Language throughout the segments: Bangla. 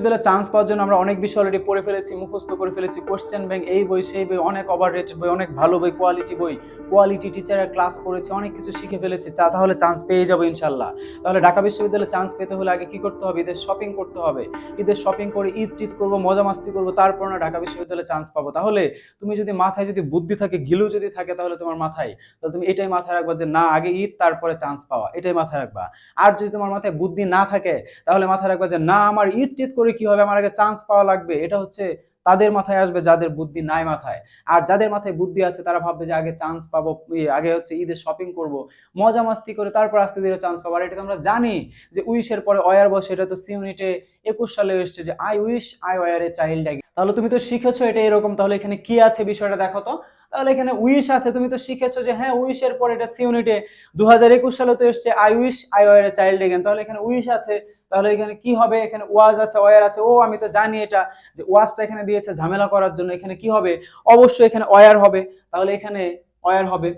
বিশ্ববিদ্যালয়ে চান্স পাওয়ার জন্য আমরা অনেক বিষয় অলরেডি পড়ে ফেলেছি, মুখস্থ করে ফেলেছি। কোশ্চেন ব্যাংক এই বই, সেই বই, অনেক ওভার রেটেড বই, অনেক ভালো বই কোয়ালিটি বই। কোয়ালিটি টিচারের ক্লাস করেছি, অনেক কিছু শিখে ফেলেছি, চা তাহলে চান্স পেয়ে যাব ইনশাল্লাহ। তাহলে ঢাকা বিশ্ববিদ্যালয়ে চান্স পেতে হলে আগে কি করতে হবে? ঈদের শপিং করতে হবে। ঈদের শপিং করে ঈদ টিদ করব, মজা মাস্তি করব, তারপর না ঢাকা বিশ্ববিদ্যালয়ে চান্স পাবো। তাহলে তুমি যদি মাথায় যদি বুদ্ধি থাকে, গিলু যদি থাকে, তাহলে তোমার মাথায়, তাহলে তুমি এটাই মাথায় রাখবা যে না, আগে ঈদ, তারপরে চান্স পাওয়া। এটাই মাথায় রাখবা। আর যদি তোমার মাথায় বুদ্ধি না থাকে, তাহলে মাথায় রাখবা যে না, আমার ঈদ টিদ করে কি হবে? আমার আগে চান্স পাওয়া লাগবে। এটা হচ্ছে তাদের মাথায় আসবে, যাদের বুদ্ধি নাই মাথায়। আর যাদের মাথায় বুদ্ধি আছে, তারা ভাববে যে আগে চান্স পাবো আগে হচ্ছে ঈদের শপিং করব। মজা মাস্তি করে তারপর আস্তে ধীরে চান্স পাবো। আর এটা আমরা জানি যে উইশের পরে অয়ার বসে এটা তো সি ইউনিটে একুশ সালে এসছে যে I wish I were a child তাহলে তুমি তো শিখেছো এটা এরকম। তাহলে এখানে কি আছে বিষয়টা দেখো তো? তাহলে এখানে উইশ আছে। তুমি তো শিখেছো যে হ্যাঁ উইশের পর এটা সি ইউনিটে দু হাজার একুশ সালে তো এসছে I wish I were a child again তাহলে এখানে উইশ আছে। তাহলে এখানে কি হবে? এখানে ওয়াজ আছে, ওয়ার আছে। ও, আমি তো জানি এটা, যে ওয়াজটা এখানে দিয়েছে ঝামেলা করার জন্য। এখানে কি হবে? অবশ্যই এখানে ওয়ার হবে। তাহলে এখানে ওয়ার হবে।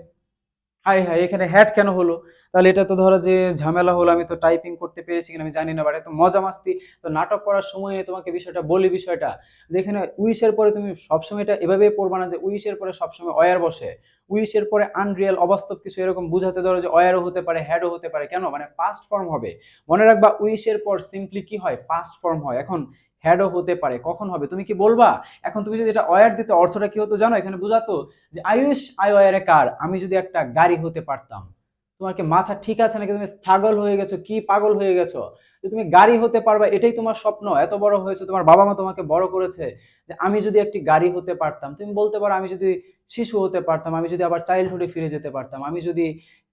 হাই হাই, এখানে হ্যাট কেন হলো? তাহলে এটা তো ধরো যে ঝামেলা হলো, আমি তো টাইপিং করতে পেরেছি কিনা আমি জানি না বাট এত মজা মাস্তি। তো নাটক করার সময় তোমাকে বিষয়টা বলি বিষয়টা, যে এখানে উইশের পরে তুমি সবসময় এটা এভাবে পড়বা না যে উইশের পরে সবসময় অয়ার বসে। উইশের পরে আনরিয়াল অবাস্তব কিছু এরকম বুঝাতে ধরো যে অয়ারও হতে পারে হ্যাডও হতে পারে। কেন? মানে পাস্ট ফর্ম হবে। মনে রাখবা উইশের পর সিম্পলি কি হয়? পাস্ট ফর্ম হয়। এখন হ্যাডও হতে পারে। কখন হবে? তুমি কি বলবা? এখন তুমি যদি এটা অয়ার দিতে, অর্থটা কি হতো জানো? এখানে বোঝাতো যে আয়ুষ, আয় অয়ারে কার? আমি যদি একটা গাড়ি হতে পারতাম। তোমার কি মাথা ঠিক আছে নাকি? তুমি ছাগল হয়ে গেছো, কি পাগল হয়ে গেছো? যে তুমি গাড়ি হতে পারবা, এটাই তোমার স্বপ্ন। এত বড় হয়েছে, তোমার বাবা মা তোমাকে বড় করেছে যে আমি যদি একটি গাড়ি হতে পারতাম, তুমি বলতে পারো আমি যদি শিশু হতে পারতাম, আমি যদি আবার চাইল্ডহুডে ফিরে যেতে পারতাম, আমি যদি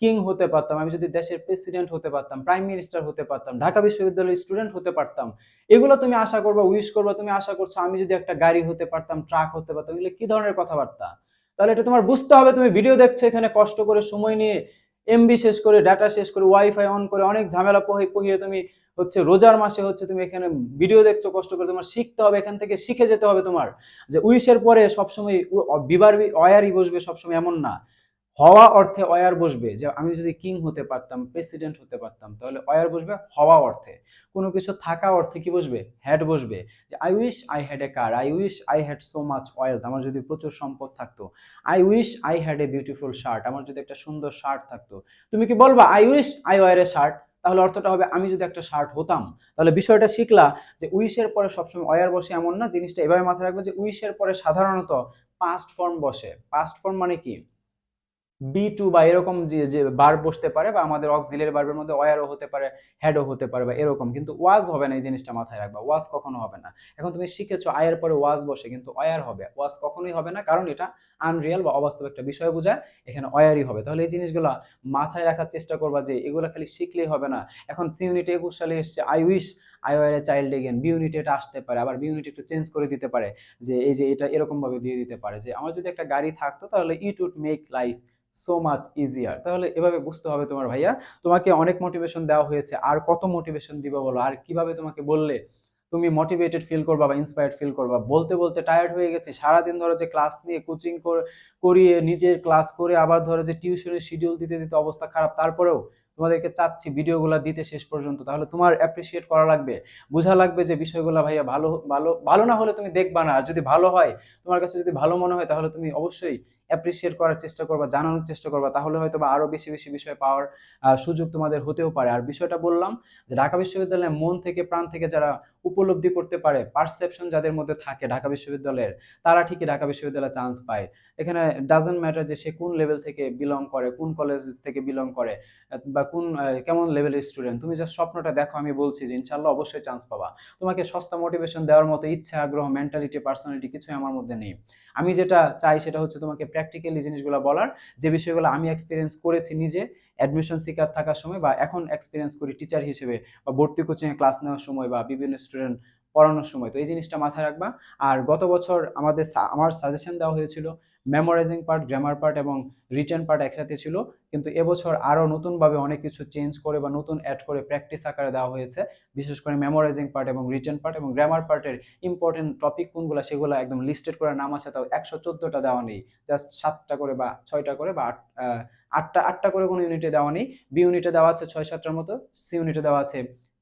কিং হতে পারতাম, আমি যদি দেশের প্রেসিডেন্ট হতে পারতাম প্রাইম মিনিস্টার হতে পারতাম, ঢাকা বিশ্ববিদ্যালয়ের স্টুডেন্ট হতে পারতাম, এগুলো তুমি আশা করবা উইশ করবা, তুমি আশা করছ আমি যদি একটা গাড়ি হতে পারতাম ট্রাক হতে পারতাম, এগুলো কি ধরনের কথাবার্তা? তাহলে এটা তোমার বুঝতে হবে, তুমি ভিডিও দেখছ এখানে কষ্ট করে, সময় নিয়ে এমবি শেষ করে ডাটা শেষ করে ওয়াইফাই অন করে, অনেক ঝামেলা পহে, পহিয়ে তুমি হচ্ছে রোজার মাসে হচ্ছে তুমি এখানে ভিডিও দেখছ, কষ্ট করে তোমার শিখতে হবে, এখান থেকে শিখে যেতে হবে তোমার। যে উইশের পরে সবসময় বিবার অয়ারই বসবে সবসময় এমন না। হওয়া অর্থে অয়ার বসবে। যে আমি যদি কিং হতে পারতাম, প্রেসিডেন্ট হতে পারতাম, তাহলে অয়ার বসবে, হওয়া অর্থে। কোনো কিছু থাকা অর্থে কি বসবে? হ্যাড বসবে। যে I wish I had a car I wish I had so much wealth আমার যদি প্রচুর সম্পদ থাকতো। I wish I had a beautiful shirt আমার যদি একটা সুন্দর শার্ট থাকতো। তুমি কি বলবা I wish I were a shirt তাহলে অর্থটা হবে, আমি যদি একটা শার্ট হতাম। তাহলে বিষয়টা শিখলা যে উইশের পরে সবসময় অয়ার বসে এমন না, জিনিসটা এভাবে মাথায় রাখবে যে উইশের পরে সাধারণত পাস্ট ফর্ম বসে। পাস্ট ফর্ম মানে কি? বি টু বা এরকম যে যে বার বসতে পারে বা আমাদের অক্সিলের বার্বের মধ্যে ওয়ারও হতে পারে হ্যাডও হতে পারে বা এরকম। কিন্তু ওয়াজ হবে না এই জিনিসটা মাথায় রাখবা। ওয়াজ কখনো হবে না। এখন তুমি শিখেছো আয়ের পরে ওয়াজ বসে, কিন্তু অয়ার হবে। ওয়াজ কখনোই হবে না, কারণ এটা আনরিয়াল বা অবাস্তব একটা বিষয় বোঝায়। এখানে অয়ারই হবে। তাহলে এই জিনিসগুলো মাথায় রাখার চেষ্টা করবা যে, এগুলো খালি শিখলেই হবে না। এখন সি ইউনিটে একুশ সালে এসছে। I wish I were a child again B ইউনিটে এটা আসতে পারে, আবার বি ইউনিট একটু চেঞ্জ করে দিতে পারে, যে এই যে এটা এরকম ভাবে দিয়ে দিতে পারে, যে আমার যদি একটা গাড়ি থাকতো তাহলে it would make life so much easier তাহলে এভাবে বুঝতে হবে তোমার ভাইয়া। তোমাকে অনেক মোটিভেশন দেওয়া হয়েছে। আর কত মোটিভেশন দিবা বলো? আর কীভাবে তোমাকে বললে? তুমি মোটিভেটেড ফিল করবা বা ইন্সপায়ার্ড ফিল করবা? বলতে বলতে টায়ার্ড হয়ে গেছে। সারাদিন ধরো যে ক্লাস নিয়ে কোচিং করিয়ে নিজের ক্লাস করে আবার ধরো যে টিউশনের শিডিউল দিতে দিতে অবস্থা খারাপ, তারপরেও তোমাদেরকে চাচ্ছি ভিডিওগুলো দিতে শেষ পর্যন্ত। তাহলে তোমার অ্যাপ্রিসিয়েট করা লাগবে। বোঝা লাগবে যে বিষয়গুলো ভাইয়া ভালো ভালো ভালো না হলে তুমি দেখবা না। আর যদি ভালো হয়, তোমার কাছে যদি ভালো মনে হয়, তাহলে তুমি অবশ্যই অ্যাপ্রিসিয়েট করার চেষ্টা করবা, জানানোর চেষ্টা করবা, তাহলে হয়তো বা আরও বেশি বেশি বিষয় পাওয়ার সুযোগ তোমাদের হতেও পারে। আর বিষয়টা বললাম যে ঢাকা বিশ্ববিদ্যালয়ে মন থেকে প্রাণ থেকে যারা উপলব্ধি করতে পারে পারসেপশন যাদের মধ্যে থাকে ঢাকা বিশ্ববিদ্যালয়ের, তারা ঠিকই ঢাকা বিশ্ববিদ্যালয়ে চান্স পায়। এখানে ডাজেন্ট ম্যাটার যে সে কোন লেভেল থেকে বিলং করে, কোন কলেজ থেকে বিলং করে, বা কোন কেমন লেভেলের স্টুডেন্ট তুমি যা স্বপ্নটা দেখো, আমি বলছি যে ইনশাল্লাহ অবশ্যই চান্স পাবা। তোমাকে সস্তা মোটিভেশন দেওয়ার মতো ইচ্ছা, আগ্রহ মেন্টালিটি পার্সোনালিটি কিছুই আমার মধ্যে নেই। আমি যেটা চাই সেটা হচ্ছে তোমাকে প্র্যাকটিক্যালি জিনিসগুলো বলার। যে বিষয়গুলো আমি এক্সপিরিয়েন্স করেছি নিজে অ্যাডমিশন শিকার থাকার সময় বা এখন এক্সপিরিয়েন্স করি টিচার হিসেবে বা ভর্তি কোচিংয়ে ক্লাস নেওয়ার সময় বা বিভিন্ন স্টুডেন্ট পড়ানোর সময়। তো এই জিনিসটা মাথায় রাখবা। আর গত বছর আমাদের আমার সাজেশন দেওয়া হয়েছিল মেমোরাইজিং পার্ট গ্রামার পার্ট এবং রিটার্ন পার্ট একসাথে ছিল। কিন্তু এবছর আরও নতুনভাবে অনেক কিছু চেঞ্জ করে বা নতুন অ্যাড করে প্র্যাকটিস আকারে দেওয়া হয়েছে। বিশেষ করে মেমোরাইজিং পার্ট এবং রিটার্ন পার্ট এবং গ্রামার পার্টের ইম্পর্টেন্ট টপিক কোনগুলো সেগুলো একদম লিস্টেড করে নাম আছে, তাও একশো চোদ্দোটা দেওয়া নেই। জাস্ট সাতটা করে বা ছয়টা করে বা আট আটটা আটটা করে কোনো ইউনিটে দেওয়া নেই। বি ইউনিটে দেওয়া আছে ছয়, সাতটার মতো। সি ইউনিটে দেওয়া আছে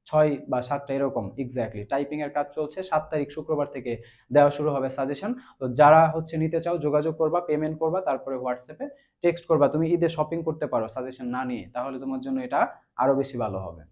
ছয় বা সাতটা এরকম এক্স্যাক্টলি টাইপিং এর কাজ চলছে, সাত তারিখ শুক্রবার থেকে দেওয়া শুরু হবে সাজেশন তো যারা হচ্ছে নিতে চাও, যোগাযোগ করবা পেমেন্ট করবা, তারপরে হোয়াটসঅ্যাপে টেক্সট করবা। তুমি ঈদে শপিং করতে পারো সাজেশন না নিয়ে, তাহলে তোমার জন্য এটা আরও বেশি ভালো হবে।